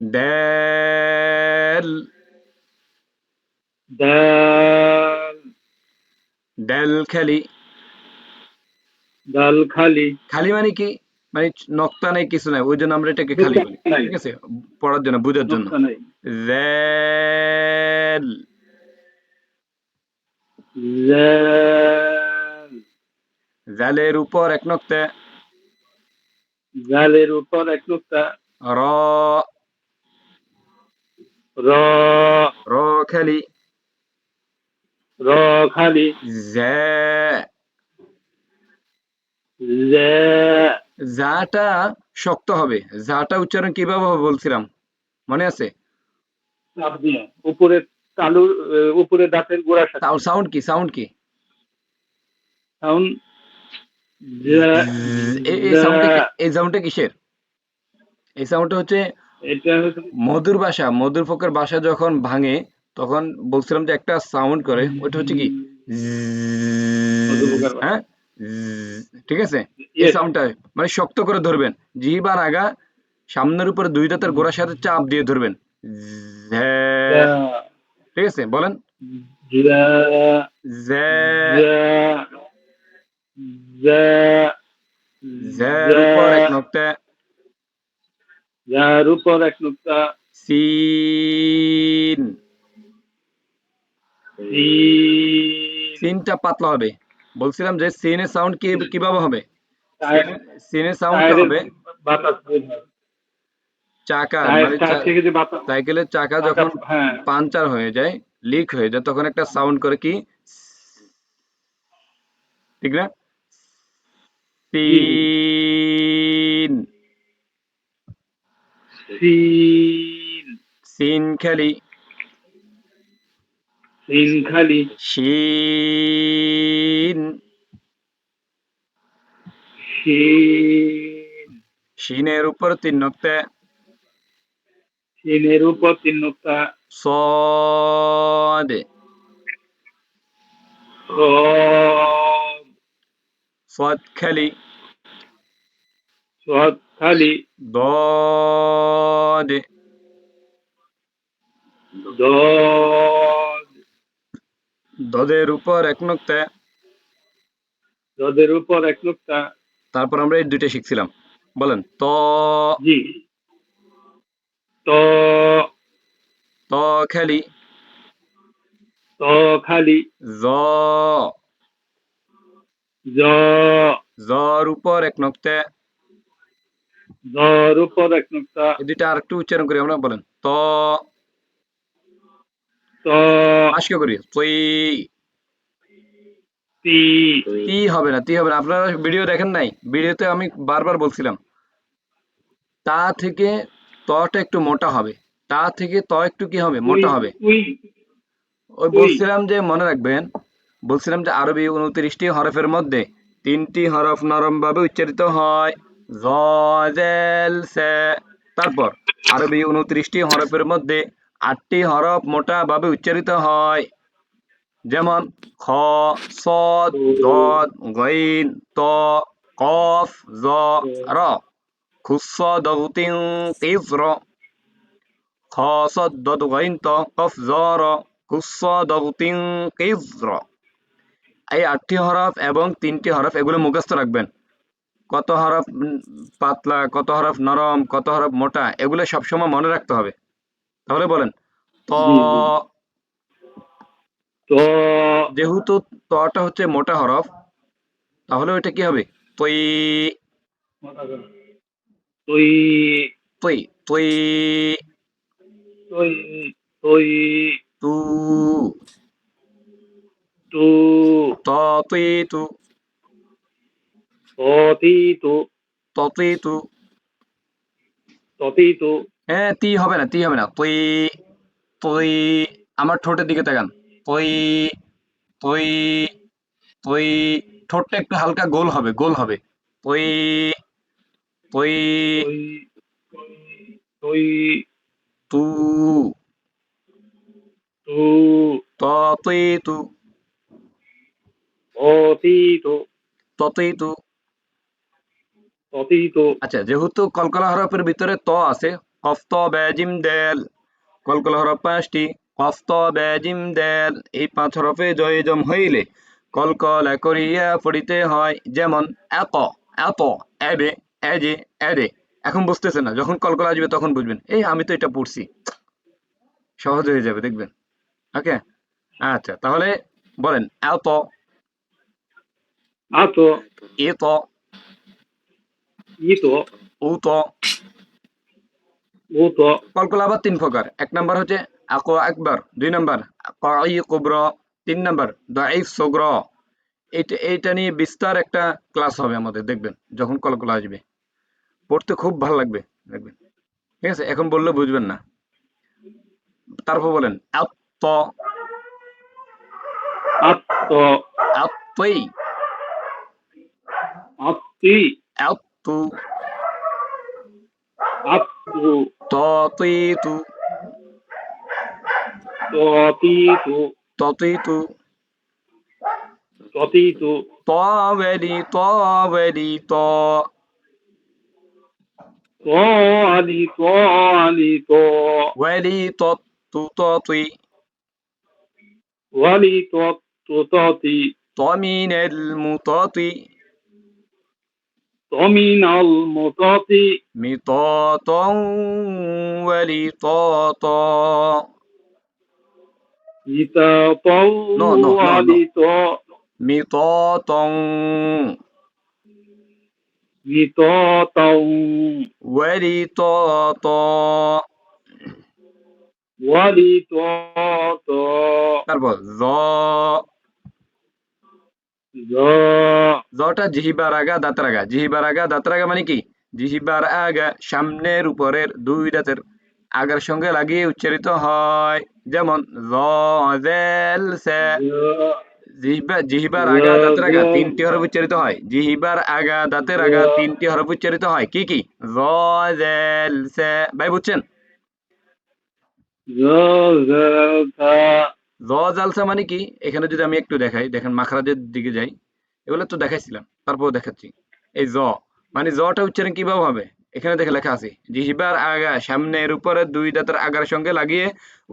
Del দাল del খালি দাল খালি খালি মানে কি মানে নক্তা নাই কিছু নাই ওই জন্য আমরা এটাকে খালি বলি নাই। ঠিক আছে পড়ার জন্য বোঝার জন্য নোক্তা নাই জ্যাল জাল জালের উপর এক নক্তা জালের উপর এক নোক্তা র র র খালি। র খালি। জ্যা জা। জাটা শক্ত হবে। জাটা উচ্চারণ কীভাবে হবে বলছিলাম? মনে আছে? উপরে তালুর আহ, উপরে দাঁতের গোড়ার সাথে। সাউন্ড কি? সাউন্ড কি? সাউন্ড এই- এই সাউন্ডটা এই সাউন্ডটা কিসের? এই সাউন্ডটা হচ্ছে এটা হচ্ছে মধুর ভাষা মধুর ফকের ভাষা যখন ভাঙে তখন বলছিলাম যে একটা সাউন্ড করে ওটা হচ্ছে কি। হ্যাঁ? ঠিক আছে? এই সাউন্ডটা মানে শক্ত করে ধরবেন। জিভ আর আগা সামনের উপরে দুই দাঁতের গোড়ার সাথে চাপ দিয়ে ধরবেন। ঠিক আছে? বলেন। এক নোক্তা। যার উপর এক নোক্তা। সিন। সিন। সিনটা পাতলা হবে। বলছিলাম যে সিনের সাউন্ড কি কীভাবে হবে? সিনের টায়ারের হবে। চাকা মানে থেকে যে বাতাস সাইকেলের চাকা যখন হ্যাঁ। পাঞ্চার হয়ে যায় লিক হয়ে যায় তখন একটা সাউন্ড করে কি? ঠিক না? সিন সিন খালি সিন খালি শিন সিন শিনের উপর তিন নক্তা সিনের উপর তিন নোক্তা সদ সদ খালি সদ খালি দদ। দদ। দদের উপর এক নক্তা। দদের উপর এক নোক্তা। তারপর আমরা এই দুইটা শিখছিলাম। বলেন ত। জি। ত। ত খালি। ত খালি। জ। জ। জর উপর এক নক্তা। জর উপর এক নোক্তা। উচ্চারণ করি আমরা বলেন। ত। ত। আজকে করি? তুই তি। তি হবে না তি হবে না। আপনারা ভিডিও দেখেন নাই? ভিডিওতে আমি বারবার বলছিলাম। তা থেকে তটা একটু মোটা হবে। তা থেকে ত একটু কি হবে? মোটা হবে। ওই। বলছিলাম যে মনে রাখবেন বলছিলাম যে আরবি উনত্রিশটি হরফের মধ্যে তিনটি হরফ নরম ভাবে উচ্চারিত হয়। সে। তারপর, আরবি উনত্রিশটি হরফের মধ্যে আটটি হরফ মোটা ভাবে উচ্চারিত হয়। যেমন, খ সদ দদ গইন, ত, কফ, জ, র। খুস দগুতিং তিজ খ সদ দদ গইন, ত, কফ, জ, র। খুস দগুতিং কিজ এই আটটি হরফ এবং তিনটি হরফ এগুলো মুখস্থ রাখবেন। কত হরফ পাতলা কত হরফ নরম কত হরফ মোটা এগুলো সবসময় মনে রাখতে হবে। তাহলে বলেন ত। ত যেহেতু তটা হচ্ছে মোটা হরফ তাহলে ওইটা কি হবে? তুই তুই তু তু। ত তুই তু তু ত। তুই তু ততি তু হ্যাঁ তি হবে না তি হবে না। তুই তুই আমার ঠোঁটের দিকে তাকান। তুই তুই তুই ঠোঁটটা একটু হালকা গোল হবে গোল হবে। তুই তুই তুই তু। তু। ত তুই তু ততি তু আচ্ছা যেহেতু কলকলা হরফের ভিতরে ত আছে কফত বেজিম দেল কলকল হরফ পাঁচটি কফত বেজিম দেল এই পাঁচ হরফে জয়জম হইলে কলকলা করিয়া পড়িতে হয় যেমন এত এত এবে এজে এদে। এখন বুঝতেছে না যখন কলকল আসবে তখন বুঝবেন। এই আমি তো এটা পড়ছি। সহজ হয়ে যাবে দেখবেন। ওকে? আচ্ছা তাহলে বলেন এত। আতো এত ইতো। উত। উতো। কলকলা আবার তিন প্রকার। এক নাম্বার হচ্ছে আকো দুই নাম্বার কই কুব্র তিন নাম্বার দাইফ সগ্র। এইটা এইটা নিয়ে বিস্তার একটা ক্লাস হবে আমাদের দেখবেন যখন কলকলা আসবে। পড়তে খুব ভালো লাগবে দেখবেন। ঠিক আছে? এখন বললে বুঝবেন না। তারপর বলেন আত্ত আত্তো আত্তই আত্তি 多阿多多对多多对多多对多多对都多为哩多为哩多多阿哩多阿哩多为哩多都多对为哩多多多对多米内姆多对。من المطاط مطاطا ولطاطا مطاطا no, no, no, no. مطاطا مطاطا ولطاطا ولطاطا ذا জটা জিহিবার আগা দাঁতের আগা জিহিবার আগা দাঁতের আগা মানে কি জিহিবার আগা সামনের উপরের দুই দাঁতের আগার সঙ্গে লাগিয়ে উচ্চারিত হয় যেমন জিহিবার আগা দাঁতের আগা তিনটি হরফ উচ্চারিত হয় জিহিবার আগা দাঁতের আগা তিনটি হরফ উচ্চারিত হয় কি কি ভাই বুঝছেন জালসা মানে কি? এখানে যদি আমি একটু দেখাই, দেখেন মাখরাজের দিকে যাই, এগুলো তো দেখাইছিলাম তারপর দেখাচ্ছি। এই জ মানে জটা উচ্চারণ কীভাবে হবে? এখানে দেখে লেখা আছে, জিহিবার আগা, সামনের উপরে দুই দাঁতের আগার সঙ্গে লাগিয়ে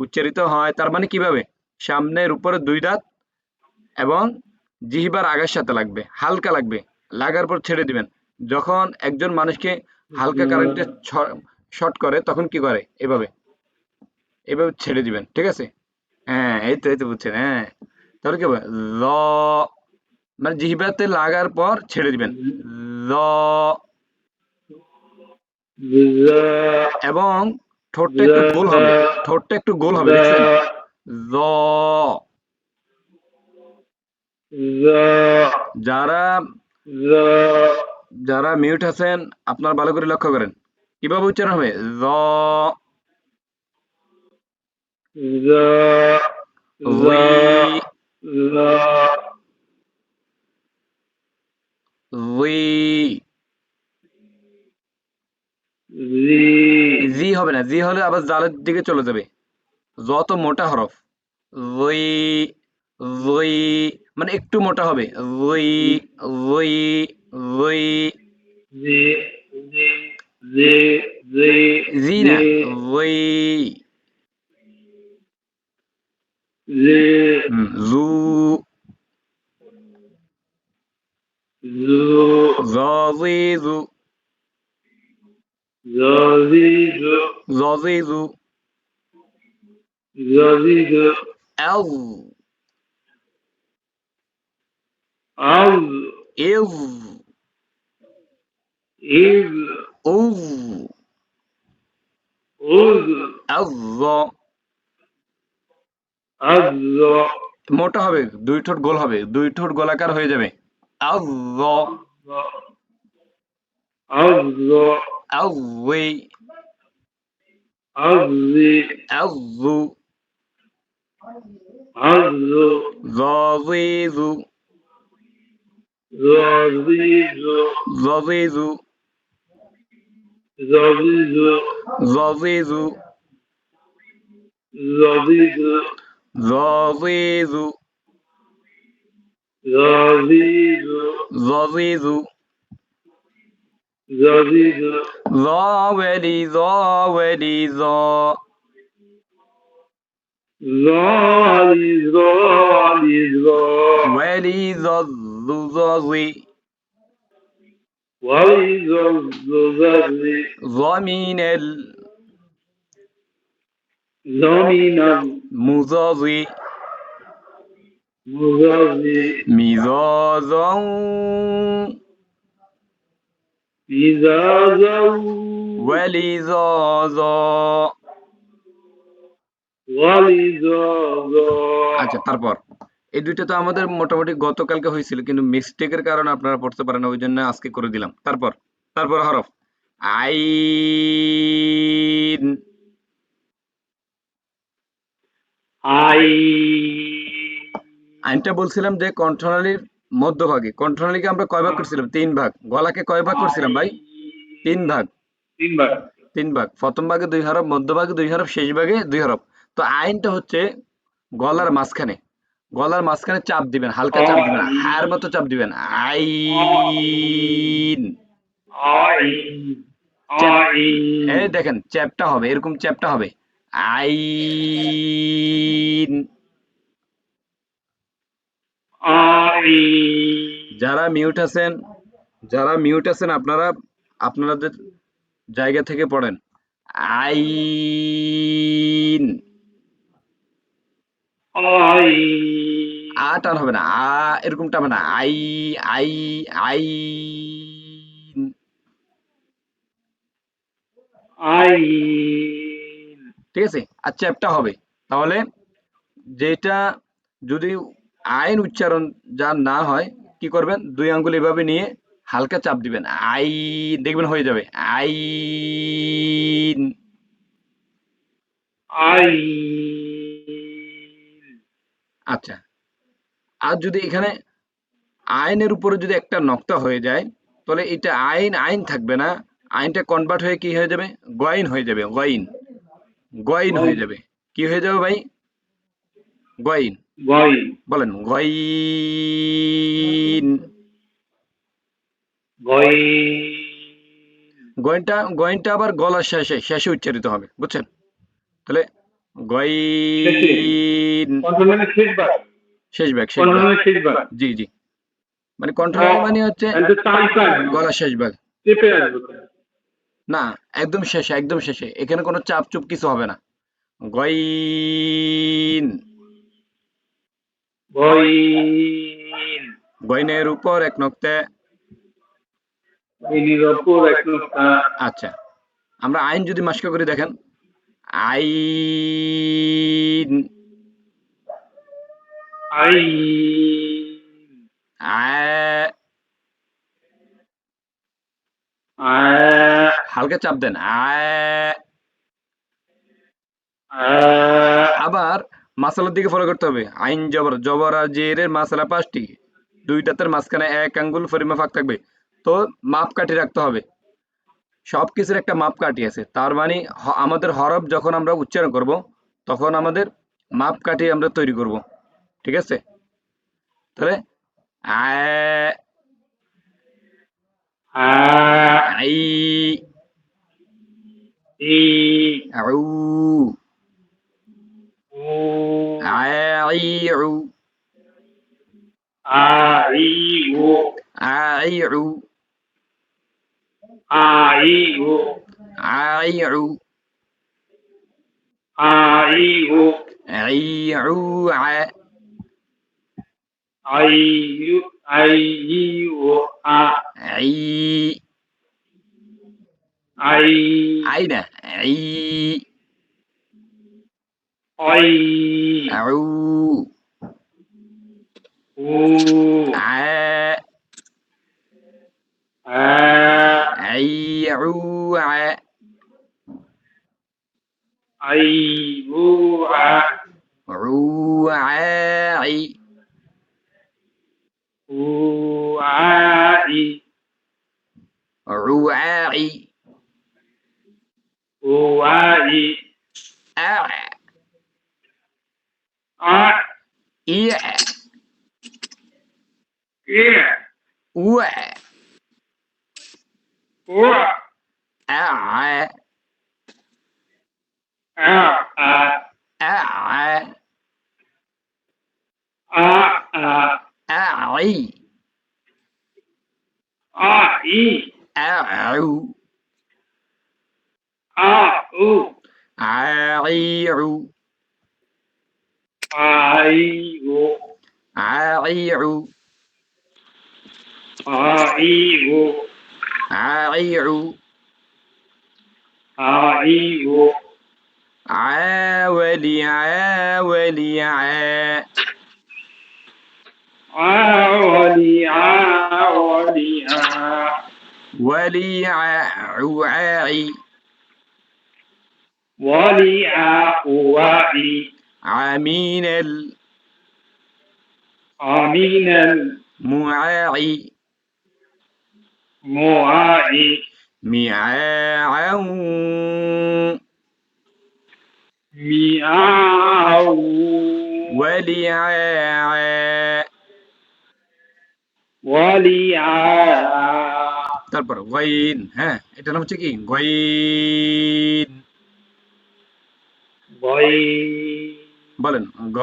উচ্চারিত হয়, তার মানে কীভাবে? সামনের উপরে দুই দাঁত এবং জিহিবার আগার সাথে লাগবে, হালকা লাগবে, লাগার পর ছেড়ে দিবেন। যখন একজন মানুষকে হালকা কারেন্টে শর্ট করে, তখন কি করে? এভাবে এভাবে ছেড়ে দিবেন, ঠিক আছে? হ্যাঁ এই তো এই তো বুঝছেন হ্যাঁ। তাহলে কি হবে? ল মানে জিহ্বাতে লাগার পর ছেড়ে দিবেন। ল এবং ঠোঁটটা একটু গোল হবে। ঠোঁটটা একটু গোল হবে, দেখছেন? জ যারা যারা মিউট আছেন, আপনারা ভালো করে লক্ষ্য করেন। কীভাবে উচ্চারণ হবে? জ জ জ জি জ জি হবে না জি হলে আবার জালের দিকে চলে যাবে। যত মোটা হরফ ওই ওই মানে একটু মোটা হবে। ওই ওই ওই জি জি জি জি জি না ওই ذو ذو ظظيذ ظظيذ ظظيذ ظظيذ أظ أظ إظ إظ أظ أظ মোটা হবে দুই ঠোঁট গোল হবে দুই ঠোঁট গোলাকার হয়ে যাবে। জজিজু জজিজু 早睡早，早睡早，早睡早，早睡早。早晚的早晚的早，早的早的早。晚的早是早睡，晚的早是早睡。早明的。মুজাজি মুজাজি মিজাজাউ মিজাজাউ আচ্ছা তারপর। এই দুইটা তো আমাদের মোটামুটি গতকালকে হয়েছিল কিন্তু মিস্টেকের কারণে আপনারা পড়তে পারেন ওই জন্য আজকে করে দিলাম। তারপর তারপর হরফ। আই আই। আইনটা বলছিলাম যে কণ্ঠনালীর মধ্যভাগে। কণ্ঠনালীকে আমরা কয় ভাগ করছিলাম? তিন ভাগ। গলাকে কয় ভাগ করছিলাম ভাই? তিন ভাগ। তিনবার তিন ভাগ। প্রথম ভাগে দুই হরফ মধ্যভাগে দুই হরফ শেষ ভাগে দুই হরফ। তো আইনটা হচ্ছে গলার মাঝখানে। গলার মাঝখানে চাপ দিবেন হালকা চাপ দিবেন হায়ের মতো চাপ দিবেন। আইন। আই। আই। এই দেখেন চ্যাপটা হবে এরকম চ্যাপটা হবে। আইন। যারা মিউট আছেন যারা মিউট আছেন আপনারা আপনাদের জায়গা থেকে পড়েন। আইন। আই আ টান হবে না। আ এরকম টান হবে না। আই আই আই আই ঠিক আছে? আর চ্যাপটা হবে। তাহলে যেটা যদি আইন উচ্চারণ যা না হয় কি করবেন? দুই আঙ্গুল এভাবে নিয়ে হালকা চাপ দিবেন। আই দেখবেন হয়ে যাবে। আইন আই। আচ্ছা। আর যদি এখানে আইনের উপরে যদি একটা নক্তা হয়ে যায় তাহলে এটা আইন আইন থাকবে না। আইনটা কনভার্ট হয়ে কি হয়ে যাবে? গয়ন হয়ে যাবে গয়ন গয়ন হয়ে যাবে। কি হয়ে যাবে ভাই? গয়ন। বলেন গয়ন। গয়নটা গয়নটা আবার গলার শেষে শেষে উচ্চারিত হবে বুঝছেন? তাহলে গয়ন। শেষ ভাগ শেষ ভাগ জি জি। মানে কন্ট্রোল মানে হচ্ছে গলার শেষ ভাগ চেপে আসবে। না একদম শেষে একদম শেষে। এখানে কোনো চাপ চুপ কিছু হবে না। গয়ন বই গয়নের উপর এক নক্তে। আচ্ছা। আমরা আইন যদি মাস্কা করে দেখেন। আইন। আই আ- আ হালকা চাপ দেন। আবার মাসালার দিকে ফলো করতে হবে। আইন জবর জবর আর জেরের মাসালা পাঁচটি। দুইটাতে মাঝখানে এক আঙ্গুল পরিমাপ ফাঁক থাকবে। তো মাপ কাঠি রাখতে হবে। সব কিছুর একটা মাপ কাঠি আছে। তার মানে আমাদের হরফ যখন আমরা উচ্চারণ করব, তখন আমাদের মাপ কাঠি আমরা তৈরি করব। ঠিক আছে? তাহলে আ- ই আউ উ আইউ আই উ আইউ আই উ আইউ আই উ আইউ আ আই ইউ আই উ আ আই আই আই না আই আই আউ উ আ আ আইউ আ আই উ আ রু আই উ আই রু আই উ আই আ আ ই عيعو عيعو عيع عيع عيع عيع عاولي عاولي عا عاولي عاولي. عا ولي عا عاعي ওয়ালি আ ওয়াই عمين আমিনাল المعاعي মুআই ميعاعا মিআউ وليعاعا ওয়ালি আ তারপর গইন হ্যাঁ এটা নাম হচ্ছে কি গইন বই বলেন গ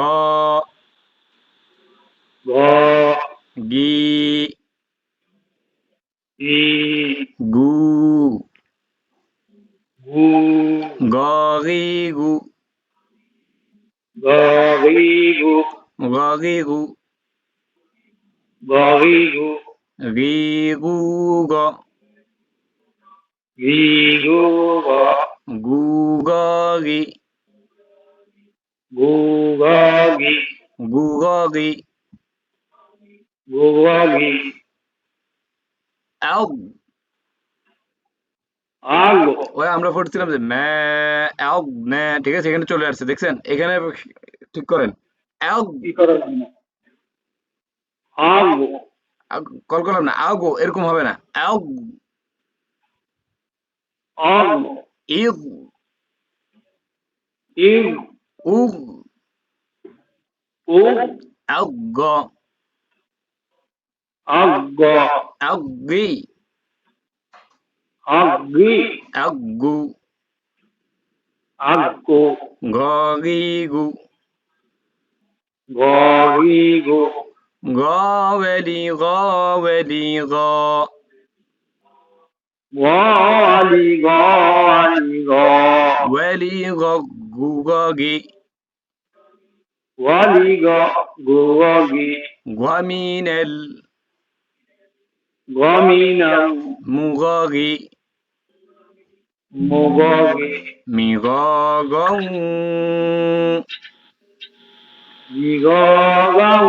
গ গি ই গু গু গগি গু গরি গু গগি গু গরি গু গি গু গ গি গু গ গু গগি গু গ গি গু গগি গু গ গি আউ আগো ওই আমরা পড়ছিলাম যে ম্যা আউ ম্যা ঠিক আছে এখানে চলে আসছে দেখছেন? এখানে ঠিক করেন। আউ কি করা লাগে না আগো কল করলাম না আউ গো এরকম হবে না। আউ আগো ইউ। ইউ। উ। U Aggo. Aggo. Aggi. Aggi. Aggu. Aggu. Gorigu. Gorigu. Gaweli gaweli gaw. Gaweli gaweli gaw. Weli goggu goggi. ولغوغي ومن ال ومن المغاغي مغاغي مغاغا مغاغا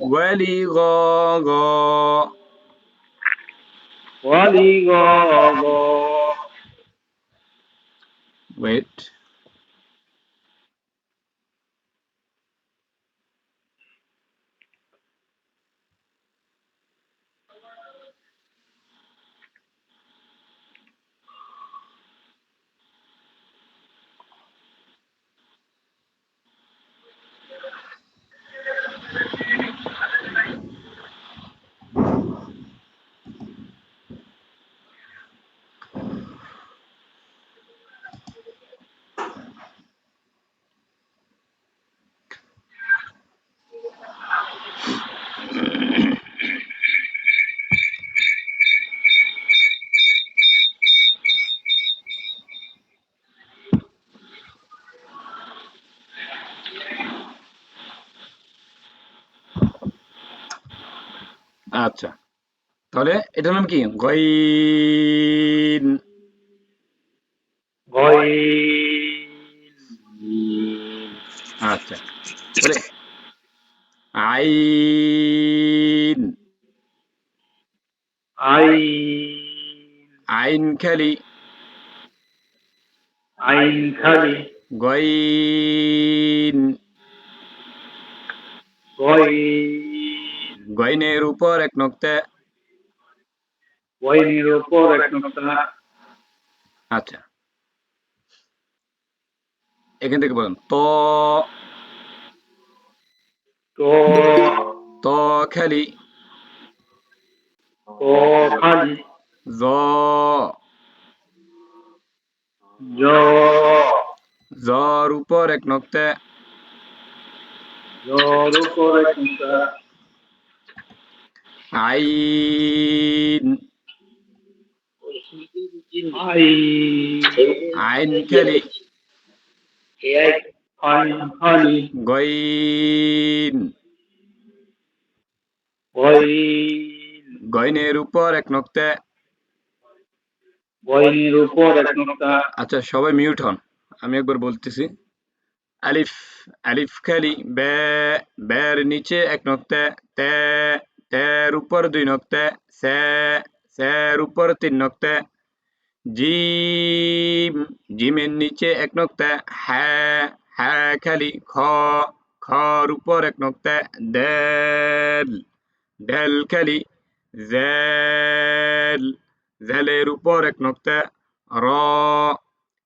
ولغاغا ولغاغا Wait. আচ্ছা। তাহলে এটার নাম কি? গইন আচ্ছা। তাহলে আইন আই আইন খালি। আইন খালি। গইন গইল গইনের উপর এক নক্তা গইনের উপর এক নোকতা আচ্ছা এখান থেকে বলেন ত তো ত খালি তো খালি জ জ জর উপর এক নক্তে জর উপর এক নোক্তা আইন। আই আইন খালি গইন। গইনের উপর এক নোক্তা। আচ্ছা সবাই মিউট হন। আমি একবার বলতেছি। আলিফ আলিফ খালি, বে, বের নিচে এক নক্তে, তে তের উপর দুই নক্তে সে সের উপর তিন নক্তে জিম জিমের নিচে এক নক্তে হ্যাঁ হ্যাঁ খালি খ খর উপর এক নক্তে দেল দেল খালি জেল জেলের উপর এক নক্তে র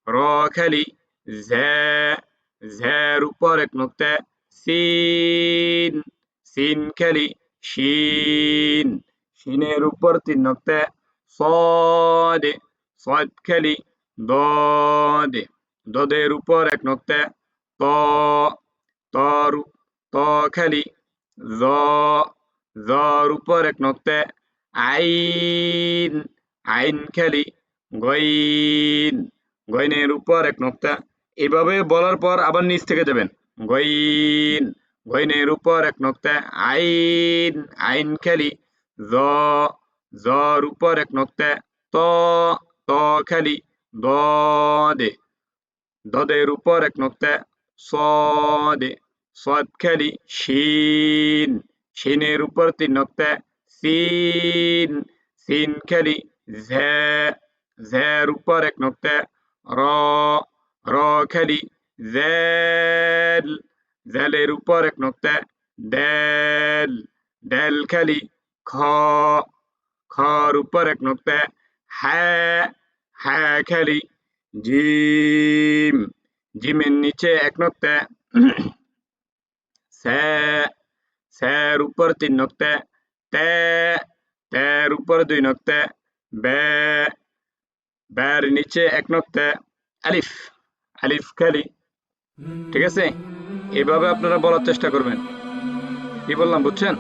র খালি জে জের উপর এক নক্তে সিন সিন খালি শিন শিনের উপর তিন নক্তে সদ সদ খেলি দদ। দদের উপর এক নক্তে ত, তর ত খেলি জ, জর উপর এক নক্তে আইন আইন খেলি গইন গইনের উপর এক নক্তা এভাবে বলার পর আবার নিচ থেকে দেবেন। গইন গইনের উপর এক নক্তা আইন আইন খালি জ জর উপর এক নক্তা ত ত খালি দদে দদের উপর এক নক্তা সদে সদ খালি শিন শিনের উপর তিন নক্তা সিন সিন খালি ঝে ঝের উপর এক নক্তা র খালি জেল জেলের উপর এক নক্তা দেল দেল খালি খ খর উপর এক নক্তা হ্যাঁ হ্যাঁ খালি জিম জিমের নিচে এক নক্তা স্যার উপর তিন নক্তা তে তের উপর দুই নক্তা বে বের নিচে এক নক্তা আলিফ আলিফ খালি ঠিক আছে এভাবে আপনারা বলার চেষ্টা করবেন। কি বললাম বুঝছেন?